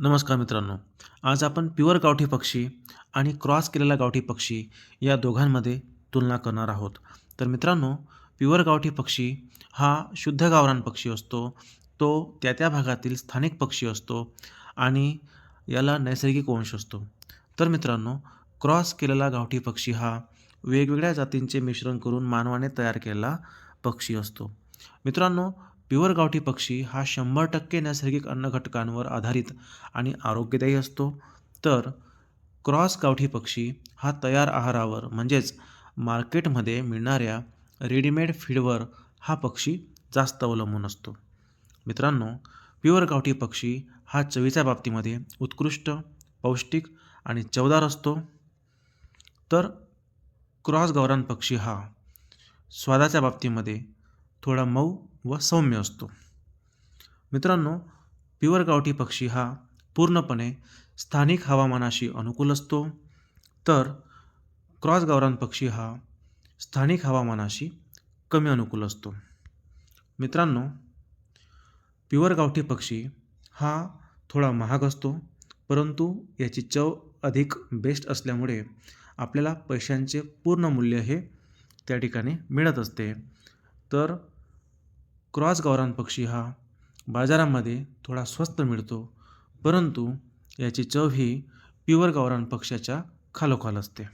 नमस्कार मित्रांनो. आज आपण प्युअर गावठी पक्षी आणि क्रॉस केलेला गावठी पक्षी या दोघांमध्ये तुलना करणार आहोत. तर मित्रांनो प्युअर गावठी पक्षी हा शुद्ध गावरान पक्षी असतो. तो त्या त्या भागातील स्थानिक पक्षी असतो आणि याला नैसर्गिक वंश असतो. तर मित्रांनो क्रॉस केलेला गावठी पक्षी हा वेगवेगळ्या जातींचे मिश्रण करून मानवाने तयार केलेला पक्षी असतो. मित्रांनो प्युअर गावठी पक्षी हा शंभर टक्के नैसर्गिक अन्नघटकांवर आधारित आणि आरोग्यदायी असतो. तर क्रॉस गावठी पक्षी हा तयार आहारावर म्हणजेच मार्केटमध्ये मिळणाऱ्या रेडीमेड फीडवर हा पक्षी जास्त अवलंबून असतो. मित्रांनो प्युअर गावठी पक्षी हा चवीच्या बाबतीमध्ये उत्कृष्ट पौष्टिक आणि चवदार असतो. तर क्रॉस गावरान पक्षी हा स्वादाच्या बाबतीमध्ये थोडा मऊ व सौम्य असतो. मित्रांनो पिवर गावठी पक्षी हा पूर्णपणे स्थानिक हवामानाशी अनुकूल असतो. तर क्रॉस गावरान पक्षी हा स्थानिक हवामानाशी कमी अनुकूल असतो. मित्रांनो प्युअर गावठी पक्षी हा थोडा महाग असतो परंतु याची चव अधिक बेस्ट असल्यामुळे आपल्याला पैशांचे पूर्ण मूल्य हे त्या ठिकाणी मिळत असते. तर क्रॉस गावरान पक्षी हा बाजारामध्ये थोडा स्वस्त मिळतो परंतु याची चव ही प्युअर गावरान पक्ष्याच्या खालोखाल असते.